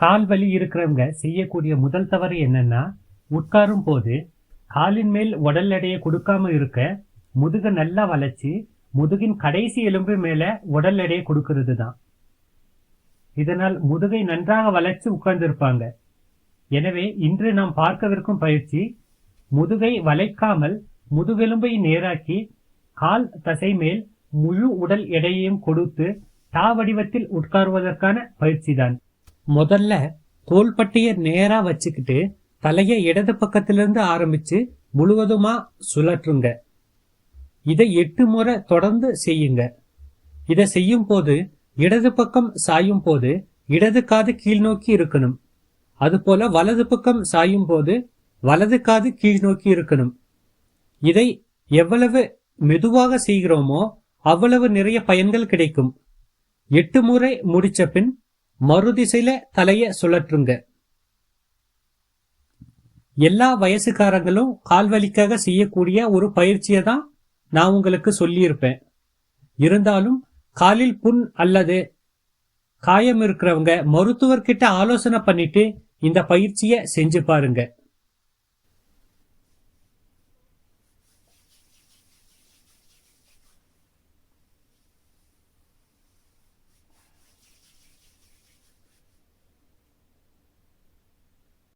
கால் வலி இருக்கிறவங்க செய்யக்கூடிய முதல் தவறு என்னன்னா உட்காரும் போது காலின் மேல் உடல் எடையை கொடுக்காம இருக்க முதுக நல்லா வளைச்சு முதுகின் கடைசி எலும்பு மேல உடல் எடையை கொடுக்கிறது தான். இதனால் முதுகை நன்றாக வளைச்சு உட்கார்ந்திருப்பாங்க. எனவே இன்று நாம் பார்க்கவிருக்கும் பயிற்சி முதுகை வளைக்காமல் முதுகெலும்பை நேராக்கி கால் தசை மேல் முழு உடல் எடையையும் கொடுத்து தா வடிவத்தில் உட்காருவதற்கான பயிற்சி தான். முதல்ல தோள்பட்டையை நேரா வச்சுக்கிட்டு தலையை இடது பக்கத்திலிருந்து ஆரம்பிச்சு முழுவதுமா சுழற்றுங்க. இதை எட்டு முறை தொடர்ந்து செய்யுங்க. இதை செய்யும் போது இடது பக்கம் சாயும் போது இடது காது கீழ் நோக்கி இருக்கணும். அதுபோல வலது பக்கம் சாயும் போது வலது காது கீழ் நோக்கி இருக்கணும். இதை எவ்வளவு மெதுவாக செய்கிறோமோ அவ்வளவு நிறைய பயன்கள் கிடைக்கும். எட்டு முறை முடிச்ச பின் மறுதிசையில தலைய சுழற்றுங்க. எல்லா வயசுக்காரங்களும் கால்வலிக்காக செய்யக்கூடிய ஒரு பயிற்சியை தான் நான் உங்களுக்கு சொல்லியிருப்பேன். இருந்தாலும் காலில் புண் அல்லது காயம் இருக்கிறவங்க மருத்துவர்கிட்ட ஆலோசனை பண்ணிட்டு இந்த பயிற்சியை செஞ்சு பாருங்க.